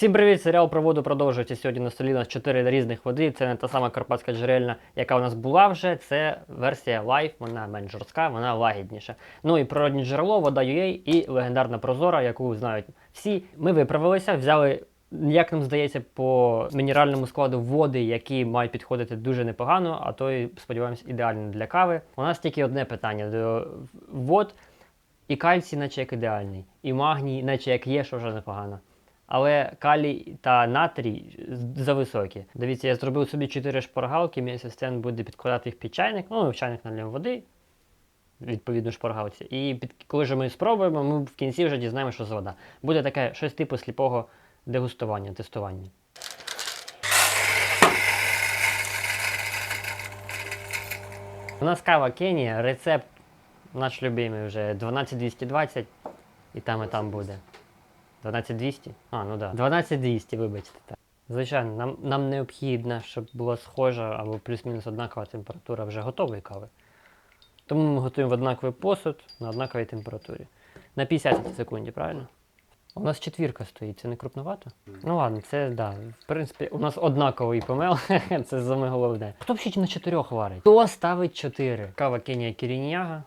Всім привіт! Серіал про воду продовжується сьогодні на столі. У нас 4 різних води. Це не та сама карпатська джерельна, яка у нас була вже. Це версія Life, вона менш жорстка, вона лагідніша. Ну і природні джерело, вода UA і легендарна прозора, яку знають всі. Ми виправилися, взяли. Як нам здається, по мінеральному складу води, які мають підходити дуже непогано, а то й сподіваємось ідеально для кави. У нас тільки одне питання до вод. І кальцій, наче як ідеальний, і магній, наче як є, що вже непогано. Але калій та натрій зависокі. Дивіться, я зробив собі 4 шпаргалки, мій асистент буде підкладати їх під чайник. Ну, в чайник нальємо води, відповідно шпаргалці. І під, коли ж ми спробуємо, ми в кінці вже дізнаємося, що за вода. Буде таке щось типу сліпого дегустування, тестування. У нас кава Кенія, рецепт наш любимий вже 12220, і там і там буде. 12200? А, ну да. 12200, вибачте. Так. Звичайно, нам, нам необхідно, щоб була схожа або плюс-мінус однакова температура вже готової кави. Тому ми готуємо в однаковий посуд на однаковій температурі. На 50 секунді, правильно? У нас четвірка стоїть, це не крупновато? Ну ладно, це да. В принципі, у нас однаковий помел, це саме головне. Хто б ще на чотирьох варить? Хто ставить чотири? Кава Кенія Кіріньяга.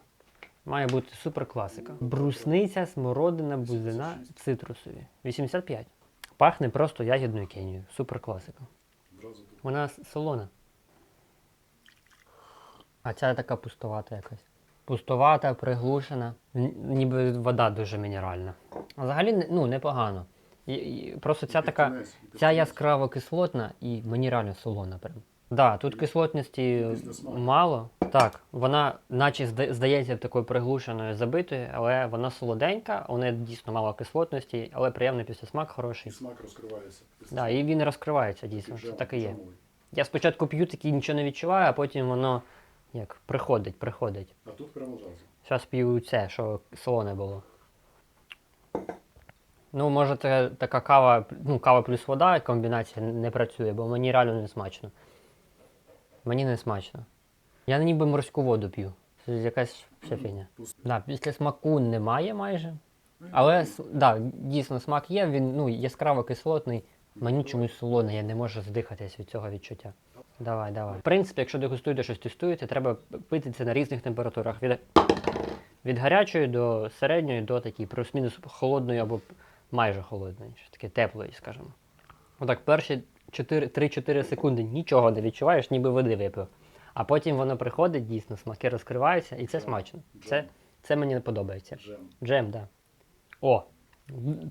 Має бути супер класика. Брусниця, смородина, бузина, цитрусові. 85. Пахне просто ягідною кенією. Супер класика. Вона солона. А ця така пустовата якась. Пустовата, приглушена. Ніби вода дуже мінеральна. А взагалі ну, непогано. І, і, просто ця така. Ця яскраво кислотна і мені реально солона прям. Да, тут кислотності мало. Так, вона наче здається такою приглушеною, забитою, але вона солоденька, у неї дійсно мало кислотності, але приємний післясмак І хороший. смак розкривається. після Да, і він розкривається дійсно, це так і є. Я спочатку п'ю такий нічого не відчуваю, а потім воно як приходить, приходить. А тут прямо зразу. Зараз п'ю це, що солоне було. Ну, може, це така кава, ну, кава плюс вода, комбінація не працює, бо мені реально не смачно. Мені не смачно. Я ніби морську воду п'ю. Це якась вся фігня. Да, після смаку немає майже. Але да, дійсно смак є, він ну, яскраво кислотний. Мені чомусь солоний, я не можу здихатись від цього відчуття. Давай, давай. В принципі, якщо дегустуєте щось тестуєте, треба пити це на різних температурах. Від, від гарячої до середньої до такої плюс-мінус холодної або майже холодної, що таке теплої, скажімо. Отак, перші 4 3-4 секунди нічого не відчуваєш, ніби води випив. А потім воно приходить, дійсно, смаки розкриваються, і це смачно. Це, це мені не подобається. Джем. Джем, да. О!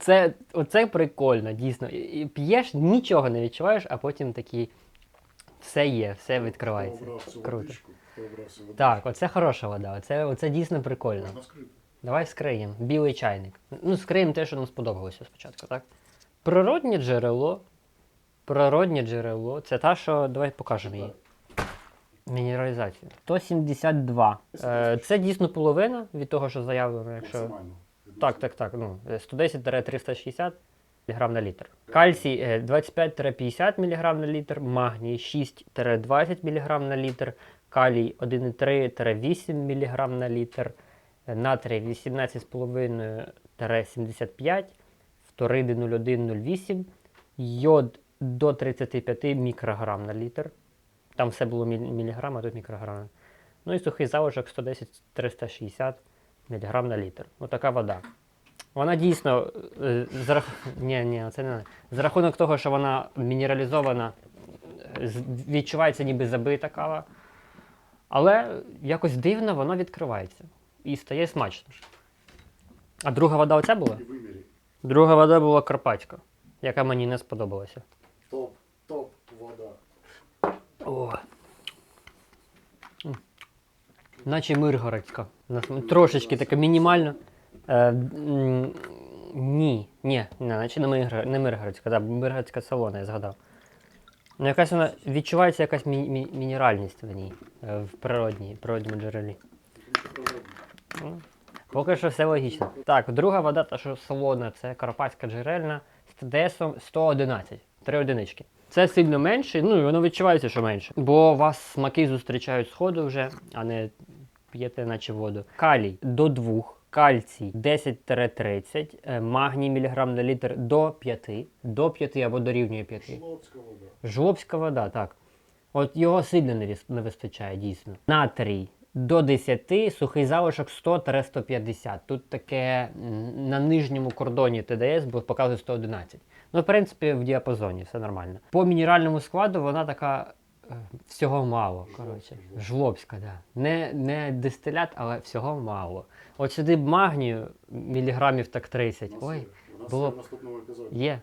Це, оце прикольно, дійсно. І, п'єш, нічого не відчуваєш, а потім такий все є, все відкривається. Круто. Так, оце хороша вода, оце, оце дійсно прикольно. Давай скриємо. Білий чайник. Ну, скриємо те, що нам сподобалося спочатку, так? Природнє джерело. Природнє джерело. Це та, що. Давай покажемо її. Мінералізацію. 172. Е, це дійсно половина від того, що заявлено, якщо. Максимально. Так, так, так. Ну, е, 110-360 мг на літр. Кальцій е, 25-50 мг на літр, магній 6-20 мг на літр, калій 1,3-8 мг на літр, е, натрій 18,5-75, фториди 0,1-0,8, йод до 35 мікрограм на літр. Там все було міль- міліграм, а тут мікрограми. Ну і сухий залишок 110-360 мг на літр. Отака вода. Вона дійсно е, за, рах... ні, ні, це не за рахунок того, що вона мінералізована, відчувається ніби забита кава. Але якось дивно воно відкривається і стає смачно. А друга вода оця була? Друга вода була карпатська, яка мені не сподобалася. Топ, топ вода. О. М. Наче Миргородська. Трошечки така мінімально. Е, ні, ні, наче не, Миргород, не Миргородська, да, Миргородська салона, я згадав. Ну, якась вона відчувається якась мі- мі- мінеральність в ній, е, в природній, природньому джерелі. Ну, Поки що все логічно. Так, друга вода, та що солодна, це карпатська джерельна з ТДСом 111. Три одинички. Це сильно менше, ну і воно відчувається, що менше. Бо вас смаки зустрічають сходу вже, а не п'єте наче воду. Калій до 2 кальцій 10-30, е, магній міліграм на літр до 5, до 5 або дорівнює 5. Шлопська вода. Жлобська вода, так. От його сильно не, не вистачає, дійсно. Натрій до 10, сухий залишок 100-150. Тут таке на нижньому кордоні ТДС, бо показує 111. Ну, в принципі, в діапазоні все нормально. По мінеральному складу вона така всього мало. Коротше. Жлобська, да. Не, не дистилят, але всього мало. От сюди б магнію міліграмів так 30. Ой. У нас було б- в наступному епізоді. є.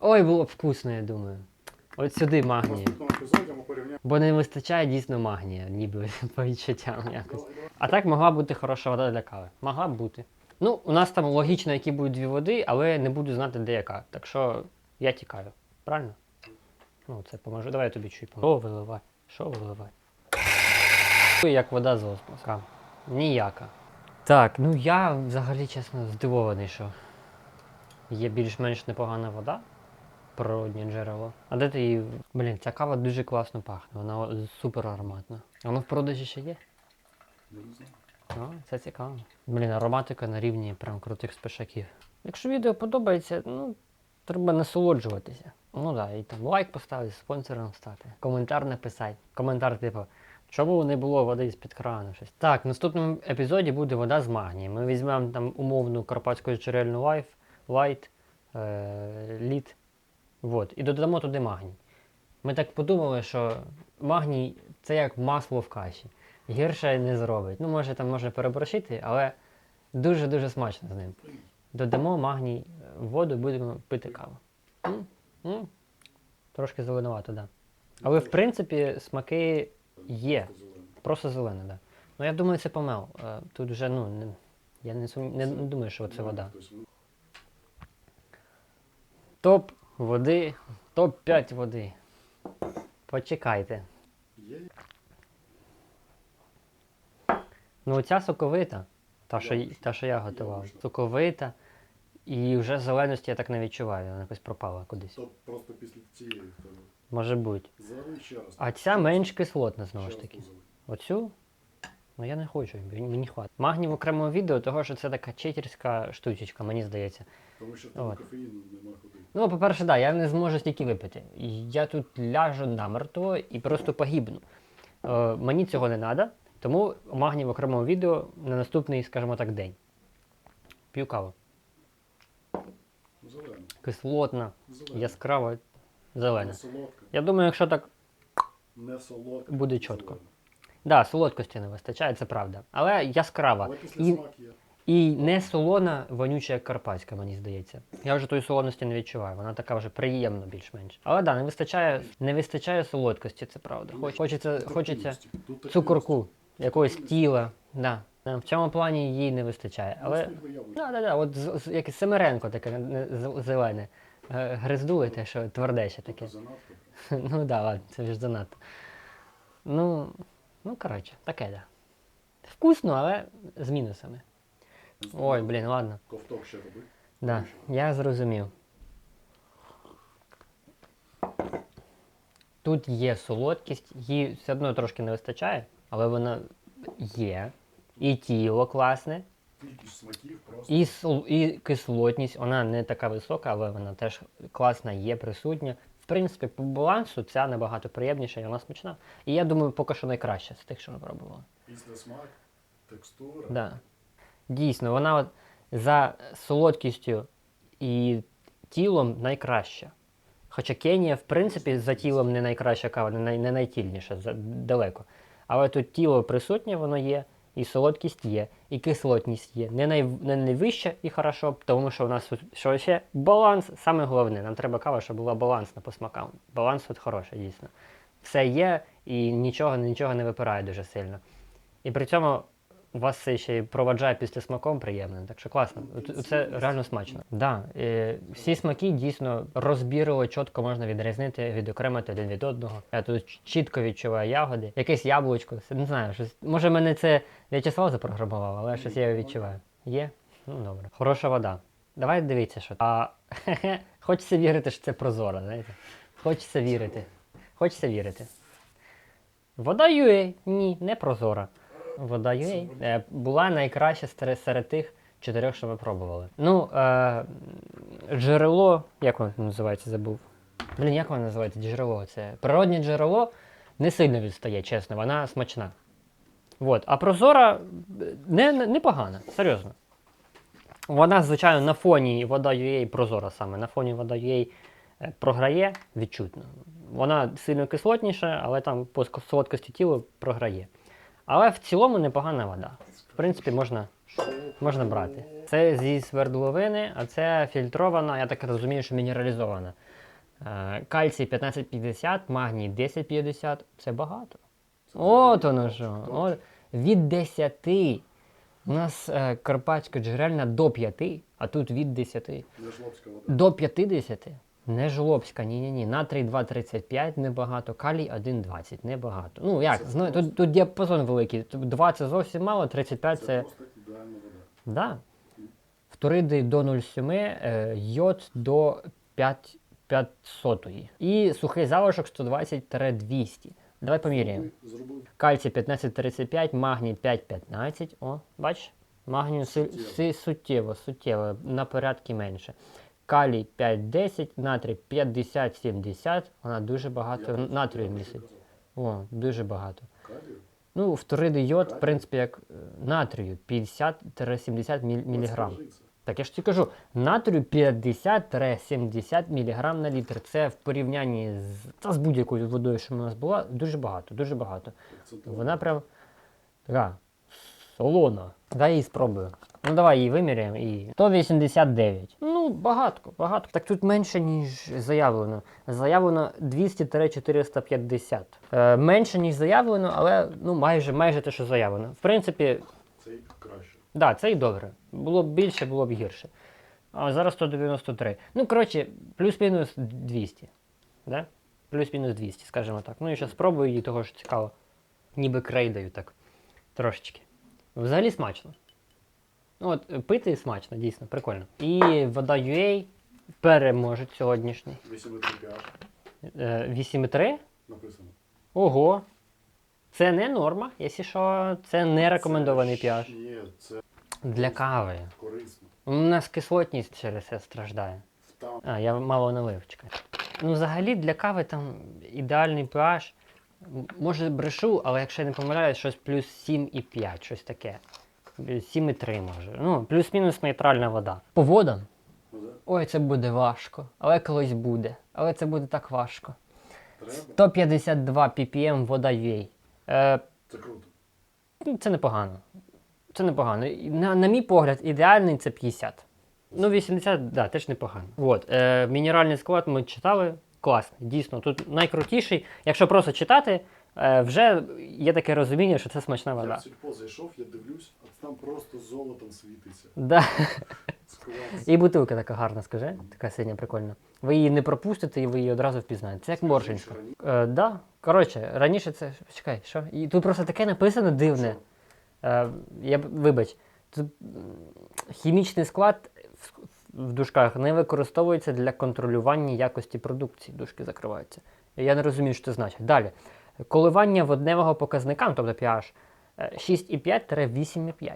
Ой, було б вкусно, я думаю. От сюди магнію. Бо не вистачає дійсно магнія, ніби по відчуттям якось. А так могла бути хороша вода для кави. Могла б бути. Ну, у нас там логічно, які будуть дві води, але не буду знати, де яка. Так що я тікаю. Правильно? Ну, це поможе. Давай я тобі чуть поможу. Що виливай? Що виливай? Як вода з осмоса. Ніяка. Так, ну я взагалі чесно здивований, що є більш-менш непогана вода. Природнє джерело. А де ти її. Блін, ця кава дуже класно пахне, вона супер ароматна. А Вона в продажі ще є? О, це цікаво. Блін, ароматика на рівні прям крутих спешаків. Якщо відео подобається, ну, треба насолоджуватися. Ну так, да, і там лайк поставити, спонсором стати, коментар написати. Коментар, типу, чому не було води з-під крану? Щось. Так, в наступному епізоді буде вода з магнієм. Ми візьмемо там умовну карпатську джерельну лайф, лайт, е, лід. Вот, і додамо туди магній. Ми так подумали, що магній це як масло в каші. Гірше не зробить. Ну, може там можна переборщити, але дуже-дуже смачно з ним. Додамо магній в воду, будемо пити каву. М? М? Трошки зеленувато, так. Да. Але в принципі смаки є. Просто зелене, так. Да. Ну я думаю, це помел. Е, Тут вже, ну, не, я не, сум- не, думаю, що це вода. Ну, Топ води, топ-5 води. Почекайте. Ну, оця соковита, та, що, та, що я готував. Соковита. І вже зеленості я так не відчуваю, вона якось пропала кудись. то просто після цієї то Може бути. ще раз. А ця менш кислотна знову ж таки. Оцю? Ну я не хочу, мені хватить. Магній в окремому відео, того що це така читерська штучечка, мені здається. Тому що там От. кофеїну немає куди. Ну, по-перше, так, да, я не зможу стільки випити. І Я тут ляжу намертво і просто погибну. Е, мені цього не треба, тому магній в окремому відео на наступний, скажімо так, день. П'ю каву. Зелена. Кислотна, Зелена. яскрава, зелена. Не солодка. Я думаю, якщо так, Не солодка. Буде чітко. зелена. да, солодкості не вистачає, це правда. Але яскрава. Але після І, смак є. і не солона, вонюча, як карпатська, мені здається. Я вже тої солоності не відчуваю. Вона така вже приємна більш-менш. Але да, не вистачає, не вистачає солодкості, це правда. Хоч, хочеться, хочеться Тут цукорку, якогось тіла. Да. Да, В цьому плані їй не вистачає. Але Да, да, да, от з- з- як Семеренко таке зелене. Е, Гриздує те, що тверде ще таке. Занадто. Ну да, ладно, це вже занадто. Ну, ну коротше, таке, да. Вкусно, але з мінусами. Ой, блін, ладно. Ковток ще роби. Да, я зрозумів. Тут є солодкість, їй все одно трошки не вистачає, але вона є. І тіло класне, просто. і, і кислотність, вона не така висока, але вона теж класна, є присутня. В принципі, по балансу ця набагато приємніша і вона смачна. І я думаю, поки що найкраща з тих, що ми пробували. Після смак, текстура. Да. Дійсно, вона от за солодкістю і тілом найкраща. Хоча Кенія, в принципі, за тілом не найкраща кава, не, най, не найтільніша, за, далеко. Але тут тіло присутнє, воно є, і солодкість є, і кислотність є. Не, най, не найвища і хорошо, тому що у нас що ще баланс, саме головне. Нам треба кава, щоб була балансна по смакам. Баланс тут хороший, дійсно. Все є і нічого, нічого не випирає дуже сильно. І при цьому у вас це ще й проваджає після смаком приємним, так що класно. Це реально смачно. Да, е, всі смаки дійсно розбірливо, чітко можна відрізнити, відокремити один від одного. Я тут чітко відчуваю ягоди, якесь яблучко, не знаю, щось. Може мене це В'ячеслав запрограмував, але щось я його відчуваю. Є? Ну добре. Хороша вода. Давай дивіться, що. А хочеться вірити, що це прозоро, знаєте? Хочеться вірити. Хочеться вірити. Вода UA. Ні, не прозора. Вода UA е, була найкраща серед, тих, чотирьох, що ми пробували. Ну, е, джерело, як воно називається, забув. Блін, як воно називається джерело? Це природнє джерело не сильно відстає, чесно, вона смачна. От. А прозора е, не, не, непогана, серйозно. Вона, звичайно, на фоні вода UA прозора саме, на фоні вода UA е, програє відчутно. Вона сильно кислотніша, але там по солодкості тіла програє. Але в цілому непогана вода. В принципі, можна, можна брати. Це зі свердловини, а це фільтрована, я так розумію, що мінералізована. Е, Кальцій 1550, магній 1050. Це багато. От воно що. От. Від 10. У нас е, карпатська джерельна до 5, а тут від 10. Не жлобська вода. До 50. Не жлобська, ні, ні. Натрій 2,35 небагато, калій 1,20 небагато. Ну як, Це зна- тут, тут діапазон великий. Тут 2 це зовсім мало, 35 Це це. просто ідеальна вода. Да. Фториди до 0,7, е, йод до 5, 500. І сухий залишок 120-200. Давай поміряємо. Кальцій 15,35, магній 5,15. О, бач? Магнію суттєво, суттєво, на порядки менше. Калій 5,10, натрій 50-70. Вона дуже багато натрію містить. О, дуже багато. Ну, фториди йод, в принципі, як е, натрію 50-70 міль- міліграм. Так я ж тобі кажу, натрію 50-70 мг на літр. Це в порівнянні з, та з будь-якою водою, що в нас була, дуже багато, дуже багато. Вона прям така солона. Дай її спробую. Ну давай її виміряємо і. 189. Ну, багатко, багатко. Так тут менше, ніж заявлено. Заявлено 200-450. Е, менше, ніж заявлено, але ну майже, майже те, що заявлено. В принципі, Це і краще. Да, це і добре. Було б більше, було б гірше. А зараз 193. Ну, коротше, плюс-мінус 200. Да? Плюс-мінус 200, скажімо так. Ну і ще спробую її, того що цікаво. Ніби крейдаю так. Трошечки. Взагалі смачно. Ну, От, е, пити смачно, дійсно, прикольно. І вода UA переможуть сьогоднішній. 8 pH Е, 8,3. написано. Ого. Це не норма, якщо що, це не рекомендований Це pH. ж- Ні, це Для кави. корисно. У нас кислотність через це страждає. А, я мало налив, чекай. Ну, взагалі для кави там ідеальний pH. Може брешу, але якщо я не помиляюсь, щось плюс 7,5, щось таке. 7,3 може. Ну, плюс-мінус нейтральна вода. По водам. Ой, це буде важко. Але колись буде. Але це буде так важко. 152 ppm вода UA. Е, Це круто. Це непогано. Це непогано. І На, на мій погляд, ідеальний це 50. Ну, 80, да, теж непогано. От, е, мінеральний склад ми читали. Класний, дійсно. Тут найкрутіший. Якщо просто читати, е, вже є таке розуміння, що це смачна Я вода. в сільпо зайшов, я дивлюсь, а там просто золотом світиться. Да. І бутилка така гарна, скажи, така синя, прикольна. Ви її не пропустите і ви її одразу впізнаєте. Це як моршинська. Е, да. Коротше, раніше це. Чекай, що? І тут просто таке написано дивне. Е, я, вибач, тут хімічний склад в, дужках не використовується для контролювання якості продукції. Дужки закриваються. Я не розумію, що це значить. Далі. Коливання водневого показника, ну, тобто pH, е, 6,5-8,5.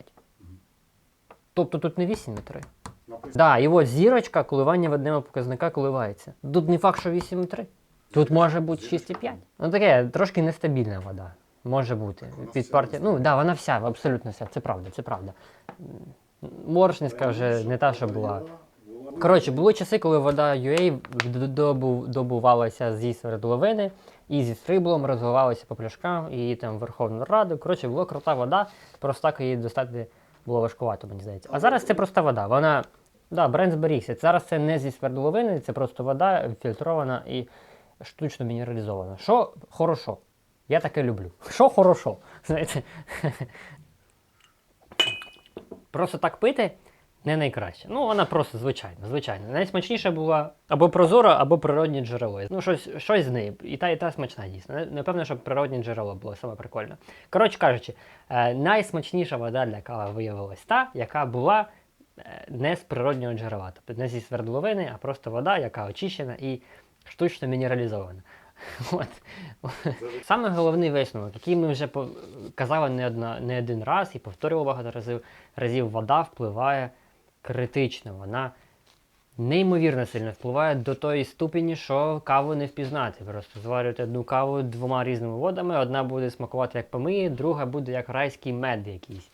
Тобто тут не 8,3. Написано. Да, і от зірочка коливання водневого показника коливається. Тут не факт, що 8,3. Тут може бути 6,5. Ну таке, трошки нестабільна вода. Може бути. Під вся партія. Ну, нестабільна. да, вона вся, абсолютно вся. Це правда, це правда. М, Моршинська вже не та, що була. Коротше, були часи, коли вода UA добувалася зі свердловини і зі сріблом розвивалася по пляшкам і там Верховну Раду. Коротше, була крута вода, просто так її достати було важкувато, мені здається. А зараз це проста вода. Вона, да, бренд зберігся. Зараз це не зі свердловини, це просто вода фільтрована і штучно мінералізована. Що хорошо. Я таке люблю. Що хорошо? Знаєте? Просто так пити не найкраще. Ну, вона просто звичайна, звичайна. Найсмачніша була або прозора, або природнє джерело. Ну, щось, щось з неї. І та, і та смачна дійсно. Напевно, що природнє джерело було саме прикольне. Коротше кажучи, е, найсмачніша вода для кави виявилась та, яка була е, не з природнього джерела. Тобто не зі свердловини, а просто вода, яка очищена і штучно мінералізована. От. Саме головний висновок, який ми вже казали не, одна, не один раз і повторювали багато разів, разів, вода впливає критично. Вона неймовірно сильно впливає до тої ступені, що каву не впізнати. Просто зварюєте одну каву двома різними водами, одна буде смакувати як помиї, друга буде як райський мед якийсь.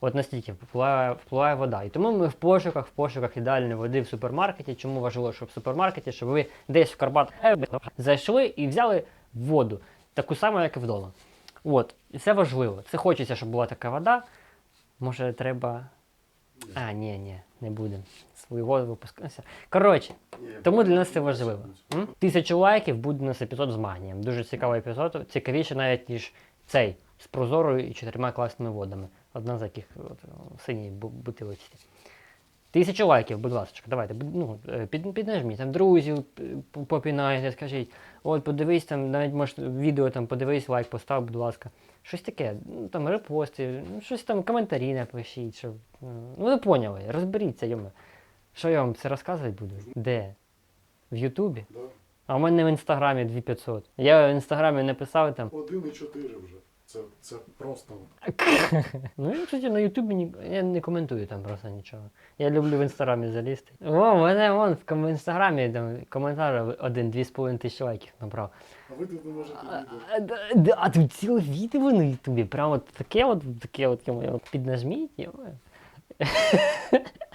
От настільки впливає, впливає вода. І тому ми в пошуках, в пошуках ідеальної води в супермаркеті. Чому важливо, щоб в супермаркеті, щоб ви десь в Карпат зайшли і взяли воду, таку саму, як і вдома. От, і це важливо. Це хочеться, щоб була така вода. Може, треба. А, ні, ні, не будемо. Свою воду випускатися. Коротше, тому для нас це важливо. М? Тисячу лайків буде у нас епізод з магнієм. Дуже цікавий епізод, цікавіше навіть, ніж цей з прозорою і чотирма класними водами. Одна з яких от, синій бутилочці. Тисячу лайків, будь ласка, давайте. Ну, е, під, піднажміть, там друзів попінайте, скажіть, от подивись там, навіть може відео там подивись, лайк постав, будь ласка. Щось таке, ну там репости, щось там, коментарі напишіть, щоб. ну, Ну ви поняли, розберіться, йому. Що я вам це розказувати буду? Де? В Ютубі? Да. А в мене в інстаграмі 2500. Я в інстаграмі написав там. Один і чотири вже. Це, це просто. Ну, я, кстати, на Ютубі ні, я не коментую там просто нічого. Я люблю в інстаграмі залізти. О, мене вон в інстаграмі там коментар один, дві з половиною тисячі лайків набрав. А ви тут не можете відео. а, тут ціле відео на Ютубі. Прямо от таке от, таке от, от піднажміть.